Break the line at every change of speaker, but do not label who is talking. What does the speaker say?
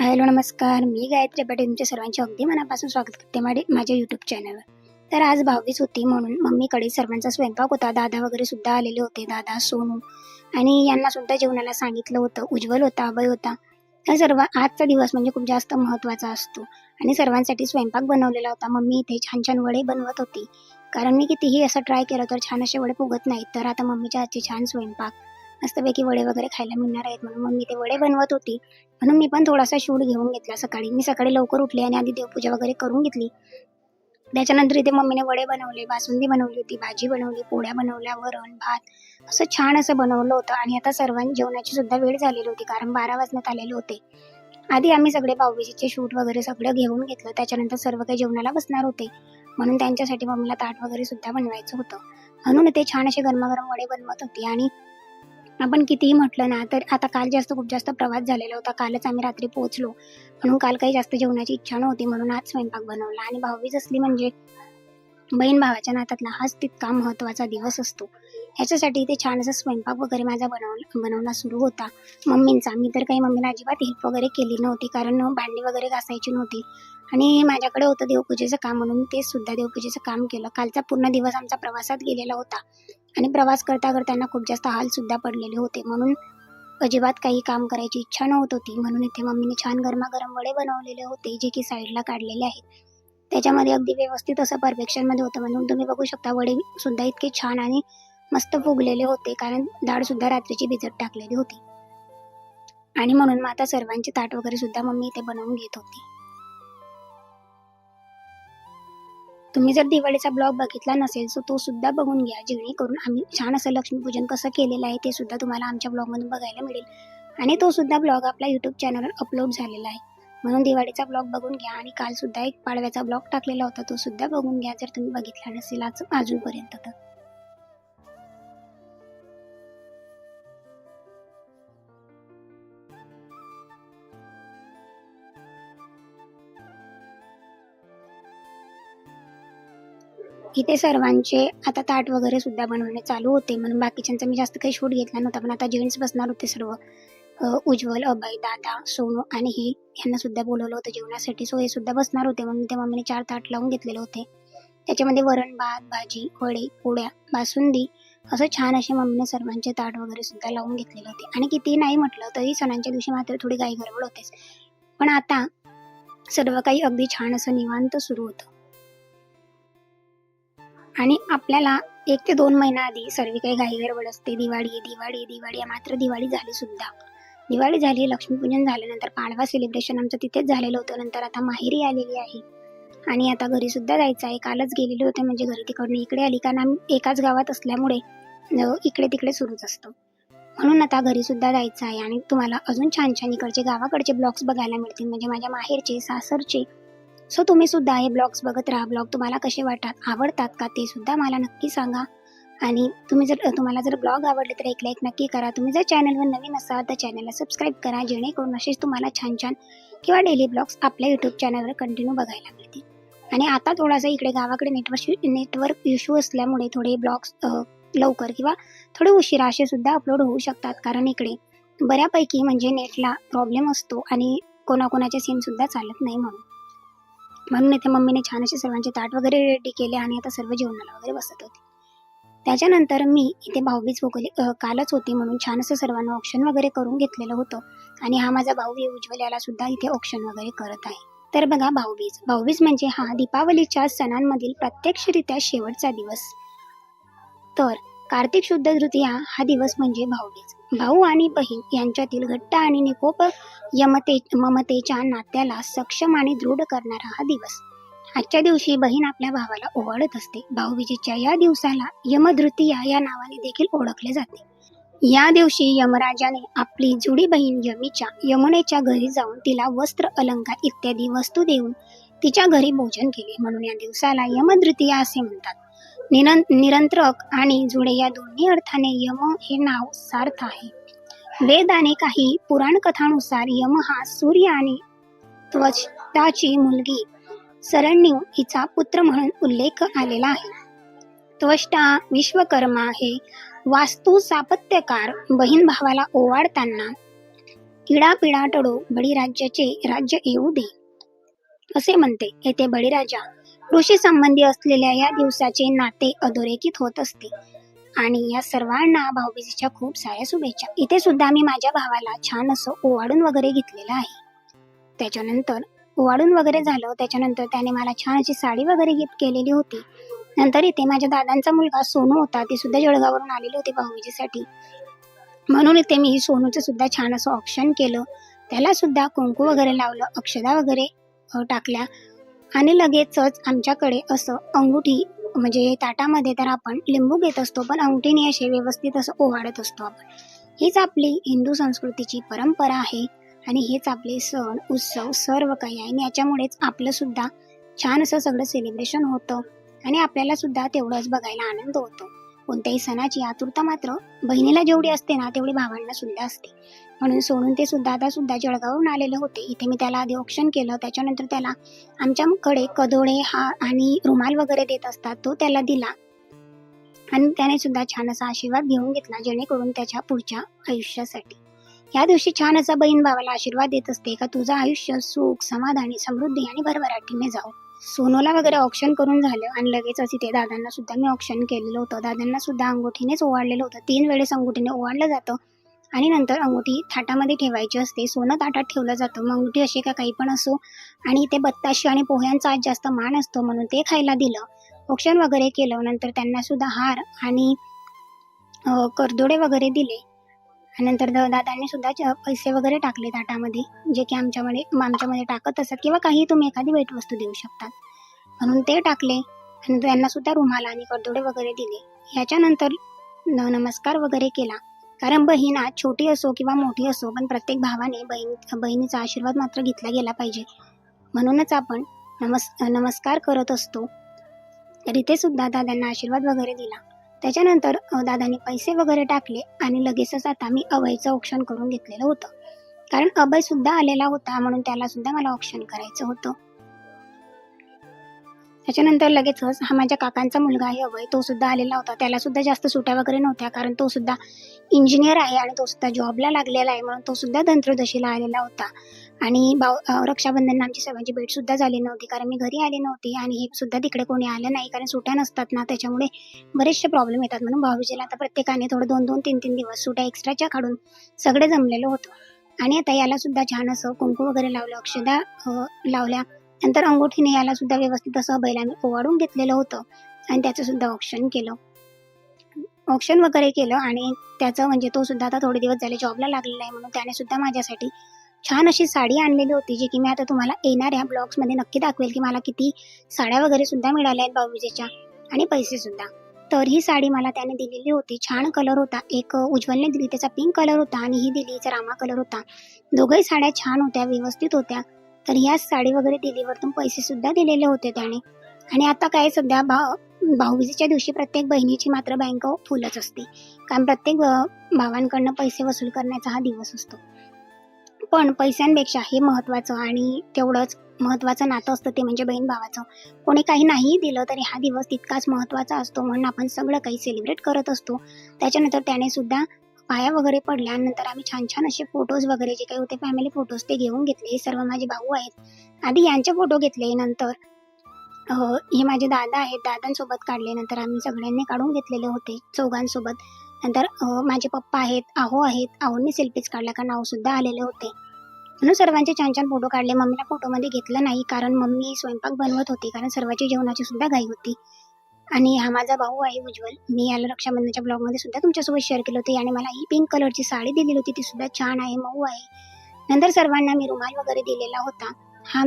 Hello नमस्कार. मी गायत्री पाटील तुमच्या सर्वांचे अगदी मनापासून स्वागत करते माझे माझ्या यूट्यूब चॅनलवर तर आज भावीच होती म्हणून मम्मीकडे सर्वांचा स्वयंपाक होता. दादा वगैरे सुद्धा आलेले होते. दादा सोनू आणि यांना सुद्धा जेवणाला सांगितलं होतं. उज्ज्वल होता अभय होता. तर सर्व आजचा दिवस म्हणजे खूप जास्त महत्त्वाचा असतो. आणि सर्वांसाठी स्वयंपाक बनवलेला होता. मम्मी इथे छान छान वडे बनवत होती. कारण मी कितीही असं ट्राय केलं तर छान असे वडे फुगत नाहीत. तर आता मम्मीच्या हातचे छान स्वयंपाक. मस्तपैकी वडे वगैरे खायला मिळणार आहेत म्हणून मग मी ते वडे बनवत होती. म्हणून मी पण थोडासा शूट घेऊन घेतला सकाळी. मी सकाळी लवकर उठले आणि आधी देवपूजा वगैरे करून घेतली. त्याच्यानंतर इथे मम्मीने वडे बनवले बासुंदी बनवली होती भाजी बनवली पोळ्या बनवल्या वरण भात. असं छान असं बनवलं होतं आणि आता सर्वांनी जेवणाची सुद्धा वेळ झालेली होती कारण बारा वाजण्यात आलेले होते. आधी आम्ही सगळे भाऊबीजेचे शूट वगैरे सगळं घेऊन घेतलं. त्याच्यानंतर सर्व काही जेवणाला बसणार होते. म्हणून त्यांच्यासाठी मम्मीला ताट वगैरे सुद्धा बनवायचं होतं. म्हणून ते छान असे गरमागरम वडे बनवत होती आणि आपण कितीही म्हटलं ना तर आता काल जास्त खूप जास्त प्रवास झालेला होता. कालच आम्ही रात्री पोहोचलो. म्हणून काल काही जास्त जेवणाची इच्छा नव्हती. म्हणून आज स्वयंपाक बनवला. आणि भाऊबीज असली म्हणजे बहीण भावाच्या नात्यातला हाच तितका महत्त्वाचा दिवस असतो. ह्याच्यासाठी ते छान असा स्वयंपाक वगैरे माझा बनवला बनवला सुरू होता. मम्मींचा. मी तर काही मम्मीला अजिबात हेल्प वगैरे केली नव्हती. कारण भांडी वगैरे घासायची नव्हती. आणि माझ्याकडे होतं देवपूजेचं काम म्हणून ते सुद्धा देवपूजेचं काम केलं. कालचा पूर्ण दिवस आमचा प्रवासात गेलेला होता. आणि प्रवास करता करताना खूप जास्त हालसुद्धा पडलेले होते. म्हणून अजिबात काही काम करायची इच्छा नव्हत होती. म्हणून इथे मम्मीने छान गरमागरम वडे बनवलेले होते जे की साईडला काढलेले आहेत. त्याच्यामध्ये अगदी व्यवस्थित असं परफेक्शनमध्ये होतं. म्हणून तुम्ही बघू शकता वडे सुद्धा इतके छान आणि मस्त फुगलेले होते. कारण डाळसुद्धा रात्रीची भिजत टाकलेली होती. आणि म्हणून मग आता सर्वांचे ताट वगैरे सुद्धा मम्मी इथे बनवून घेत होती. तुम्ही जर दिवाळीचा ब्लॉग बघितला नसेल तर तो सुद्धा बघून घ्या. जेणेकरून आम्ही छान असं लक्ष्मीपूजन कसं केलेलं आहे ते सुद्धा तुम्हाला आमच्या ब्लॉगमधून बघायला मिळेल. आणि तो सुद्धा ब्लॉग आपल्या यूट्यूब चॅनलवर अपलोड झालेला आहे. म्हणून दिवाळीचा ब्लॉग बघून घ्या. आणि काल सुद्धा एक पाडव्याचा ब्लॉग टाकलेला होता तो सुद्धा बघून घ्या जर तुम्ही बघितला नसेल आज अजूनपर्यंत तर. इथे सर्वांचे आता ताट वगैरे सुद्धा बनवणे चालू होते. म्हणून बाकीच्यांचा मी जास्त काही शूट घेतला नव्हता. पण आता जेंट्स बसणार होते सर्व. उज्ज्वल अभय दादा सोनू आणि हे यांना सुद्धा बोलवलं होतं जेवणासाठी. सो हे सुद्धा बसणार होते. म्हणून ते मम्मीने चार ताट लावून घेतलेले होते. त्याच्यामध्ये वरण भात भाजी वडे पोळ्या बासुंदी असं छान असे मम्मीने सर्वांचे ताट वगैरे सुद्धा लावून घेतलेले होते. आणि किती नाही म्हटलं तरी सणांच्या दिवशी मात्र थोडी गाई गडबड होतेच. पण आता सर्व काही अगदी छान असं निवांत सुरू होतं. आणि आपल्याला एक ते दोन महिना आधी सर्व काही घाई गडबड असते दिवाळी दिवाळी दिवाळी मात्र दिवाळी झाली सुद्धा. दिवाळी झाली लक्ष्मीपूजन झाल्यानंतर पाडवा सेलिब्रेशन आमचं तिथेच झालेलं होतं. नंतर आता माहेरी आलेली आहे. आणि आता घरी सुद्धा जायचं आहे. कालच गेलेले होते म्हणजे घरी तिकडनं इकडे आली. कारण आम्ही एकाच गावात असल्यामुळे इकडे तिकडे सुरूच असतो. म्हणून आता घरी सुद्धा जायचं आहे. आणि तुम्हाला अजून छान छान इकडचे गावाकडचे ब्लॉग्स बघायला मिळतील. म्हणजे माझ्या माहेरचे सासरचे सो तुम्ही सुद्धा हे ब्लॉग्स बघत राहा. ब्लॉग तुम्हाला कसे वाटतात आवडतात का ते सुद्धा मला नक्की सांगा. आणि तुम्ही जर तुम्हाला जर ब्लॉग आवडले तर एक लाईक नक्की करा. तुम्ही जर चॅनलवर नवीन असाल तर चॅनलला सबस्क्राईब करा. जेणेकरून असेच तुम्हाला छान छान किंवा डेली ब्लॉग्स आपल्या यूट्यूब चॅनलवर कंटिन्यू बघायला मिळतील. आणि आता थोडासा इकडे गावाकडे नेटवर्क नेटवर्क इश्यू असल्यामुळे थोडे ब्लॉग्स लवकर किंवा थोडे उशिरा असे सुद्धा अपलोड होऊ शकतात. कारण इकडे बऱ्यापैकी म्हणजे नेटला प्रॉब्लेम असतो आणि कोणाकोणाचे सिमसुद्धा चालत नाही म्हणून. म्हणून इथे मम्मीने छान असे सर्वांचे ताट वगैरे रेडी केले आणि आता सर्व जेवणाला वगैरे बसत होते. त्याच्यानंतर मी इथे भाऊबीज वगैरे कालच होती म्हणून छान असं सर्वांना ऑप्शन वगैरे करून घेतलेलं होतं. आणि हा माझा भाऊ आहे उज्ज्वल सुद्धा इथे ऑप्शन वगैरे करत आहे. तर बघा भाऊबीज भाऊबीज म्हणजे हा दीपावलीच्या सणांमधील प्रत्यक्षरित्या शेवटचा दिवस. तर कार्तिक शुद्ध तृतीया हा दिवस म्हणजे भाऊबीज. भाऊ आणि बहीण यांच्यातील घट्ट आणि निकोप यमते ममतेच्या नात्याला सक्षम आणि दृढ करणारा हा दिवस. आजच्या दिवशी बहीण आपल्या भावाला ओवाळत असते. भाऊबीजेच्या या दिवसाला यमधृतीया या नावाने देखील ओळखले जाते. या दिवशी यमराजाने आपली जुडी बहीण यमीच्या यमुनेच्या घरी जाऊन तिला वस्त्र अलंकार इत्यादी वस्तू देऊन तिच्या घरी भोजन केले. म्हणून या दिवसाला यमधृतीया असे म्हणतात. निरं निरंतरक आणि जुडे या दोन्ही अर्थाने यम हे नाव सार्थ आहे. वेद आणि काही पुराण कथानुसार यम हा सूर्य आणि त्वचाची मुलगी सरण्यू हिचा पुत्र म्हणून उल्लेख आलेला आहे. त्वष्टा विश्वकर्मा हे वास्तू सापत्यकार बहीण भावाला ओवाळताना इडा पिडा टडो बळीराज्याचे राज्य येऊ दे असे म्हणते. येथे बळीराजा कृषी संबंधी असलेल्या या दिवसाचे नाते अधोरेखित होत असते. आणि या सर्वांना भाऊबीजेच्या खूप साऱ्या शुभेच्छा. इथे सुद्धा मी माझ्या भावाला छान असं ओवाळून वगैरे घेतलेलं आहे. त्याच्यानंतर ओवाळून वगैरे झालं. त्याच्यानंतर त्याने मला छान अशी साडी वगैरे गिफ्ट केलेली होती. नंतर इथे माझ्या दादांचा मुलगा सोनू होता. ते सुद्धा जळगावरून आलेले होते भाऊबीजेसाठी. म्हणून इथे मी सोनूचं सुद्धा छान असं ऑप्शन केलं. त्याला सुद्धा कुंकू वगैरे लावलं. अक्षदा वगैरे टाकल्या. आणि लगेचच आमच्याकडे असं अंगुठी म्हणजे ताटामध्ये तर आपण लिंबू घेत असतो पण अंगठीने असे व्यवस्थित असं ओवाळत असतो आपण. हीच आपली हिंदू संस्कृतीची परंपरा आहे आणि हेच आपले सण उत्सव सर्व काही आहे. आणि याच्यामुळेच आपलंसुद्धा छान असं सगळं सेलिब्रेशन होतं आणि आपल्याला सुद्धा तेवढंच बघायला आनंद होतो. कोणत्याही सणाची आतुरता मात्र बहिणीला जेवढी असते ना तेवढी भावांना सुद्धा असते. म्हणून सोडून ते सुद्धा आता सुद्धा जळगावहून आलेले होते. इथे मी त्याला आधी ऑप्शन केलं. त्याच्यानंतर त्याला आमच्याकडे कदोळे हा आणि रुमाल वगैरे देत असतात तो त्याला दिला. आणि त्याने सुद्धा छान असा आशीर्वाद घेऊन घेतला जेणेकरून त्याच्या पुढच्या आयुष्यासाठी. या दिवशी छान असा बहीण भावाला आशीर्वाद देत असते का तुझं आयुष्य सुख समाधानी समृद्धी आणि भरभराटीने जाऊ सोनोला वगैरे ऑप्शन करून झालं आणि लगेचच इथे दादांना सुद्धा मी ऑप्शन केलेलं होतं. दादांना सुद्धा अंगुठीनेच ओवाळलेलं होतं. तीन वेळेस अंगुठीने ओवाळलं जातं. आणि नंतर अंगुठी थाटामध्ये ठेवायची असते. सोनं ताटात ठेवलं जातं. मग अंगुठी अशी का काही पण असो आणि ते बत्ताशी आणि पोह्यांचा आज जास्त मान असतो म्हणून ते खायला दिलं. औक्षण वगैरे केलं. नंतर त्यांना सुद्धा हार आणि करदोडे वगैरे दिले. आणि नंतर द- दादांनी सुद्धा च- पैसे वगैरे टाकले ताटामध्ये जे की आमच्यामध्ये आमच्यामध्ये टाकत असतात किंवा काही तुम्ही एखादी भेटवस्तू देऊ शकतात म्हणून ते टाकले. आणि त्यांना सुद्धा रुमाल आणि करदोडे वगैरे दिले. ह्याच्यानंतर न- नमस्कार वगैरे केला. कारण बहीण छोटी असो किंवा मोठी असो पण प्रत्येक भावाने बहीण बहिणीचा आशीर्वाद मात्र घेतला गेला पाहिजे. म्हणूनच आपण नमस् नमस्कार करत असतो. तर सुद्धा दादांना आशीर्वाद वगैरे दिला. त्याच्यानंतर दादांनी पैसे वगैरे टाकले आणि लगेचच आता मी अभयचं ऑप्शन करून घेतलेलं होतं. कारण अभयसुद्धा आलेला होता म्हणून त्यालासुद्धा मला ऑप्शन करायचं होतं. त्याच्यानंतर लगेचच हा माझ्या काकांचा मुलगा आहे अभय तो सुद्धा आलेला होता. त्याला सुद्धा जास्त सुट्या वगैरे नव्हत्या कारण तो सुद्धा इंजिनियर आहे आणि तो सुद्धा जॉबला लागलेला आहे म्हणून तो सुद्धा धंत्रदशीला आलेला होता. आणि भाऊ रक्षाबंधन आमची सर्वांची भेट सुद्धा झाली नव्हती कारण मी घरी आले नव्हती आणि हे सुद्धा तिकडे कोणी आलं नाही कारण सुट्या नसतात ना त्याच्यामुळे बरेचसे प्रॉब्लेम येतात. म्हणून भाऊजीला आता प्रत्येकाने थोडं दोन दोन तीन तीन दिवस सुट्या एक्स्ट्राच्या काढून सगळे जमलेलं होतं. आणि आता याला सुद्धा छान असं कुंकू वगैरे लावलं अक्षदा लावल्या. नंतर अंगोठीने याला सुद्धा व्यवस्थित असं बैलाने ओवाळून घेतलेलं होतं. आणि त्याचं सुद्धा ऑप्शन केलं. ऑप्शन वगैरे केलं आणि त्याचं म्हणजे तो सुद्धा आता थोडे दिवस झाले जॉबला लागलेला आहे म्हणून त्याने सुद्धा माझ्यासाठी छान अशी साडी आणलेली होती जी की मी आता तुम्हाला येणाऱ्या ब्लॉग्समध्ये नक्की दाखवेल की मला किती साड्या वगैरे सुद्धा मिळाल्या आहेत बाबूजीच्या आणि पैसे सुद्धा. तर ही साडी मला त्याने दिलेली होती. छान कलर होता. एक उज्ज्वलने दिली. त्याचा पिंक कलर होता आणि ही दिली. हिचा रामा कलर होता. दोघंही साड्या छान होत्या व्यवस्थित होत्या. तर ह्या साडी वगैरे दिलीवरतून पैसे सुद्धा दिलेले होते त्याने. आणि आता काय सध्या भाव भाऊबीजेच्या दिवशी प्रत्येक बहिणीची मात्र बँक फुलच असते. कारण प्रत्येक भावांकडनं पैसे वसूल करण्याचा हा दिवस असतो. पण पैशांपेक्षा हे महत्वाचं आणि तेवढंच महत्वाचं नातं असतं ते म्हणजे बहीण भावाचं. कोणी काही नाही दिलं तरी हा दिवस तितकाच महत्त्वाचा असतो म्हणून आपण सगळं काही सेलिब्रेट करत असतो. त्याच्यानंतर त्याने सुद्धा पाया वगैरे पडल्यानंतर आम्ही छान छान असे फोटोज वगैरे जे काही होते फॅमिली फोटोज ते घेऊन घेतले. सर्व माझे भाऊ आहेत. आधी यांचे फोटो घेतले. नंतर हे माझे दादा आहेत. दादांसोबत काढले नंतर आम्ही सगळ्यांनी काढून घेतलेले होते चौघांसोबत. नंतर माझे पप्पा आहेत आहो आहेत. आहोंनी सेल्फीज काढल्या कारण आहोसुद्धा आलेले होते. म्हणून सर्वांचे छान छान फोटो काढले. मम्मीला फोटोमध्ये घेतलं नाही कारण मम्मी स्वयंपाक बनवत होती कारण सर्वांची जेवणाची सुद्धा घाई होती. आणि हा माझा भाऊ आहे उज्ज्वल. मी याला रक्षाबंधनच्या ब्लॉगमध्ये सुद्धा तुमच्यासोबत शेअर केलं होतं. आणि मला ही पिंक कलरची साडी दिलेली होती. ती सुद्धा छान आहे मऊ आहे. नंतर सर्वांना मी रुमाल वगैरे दिलेला होता. हा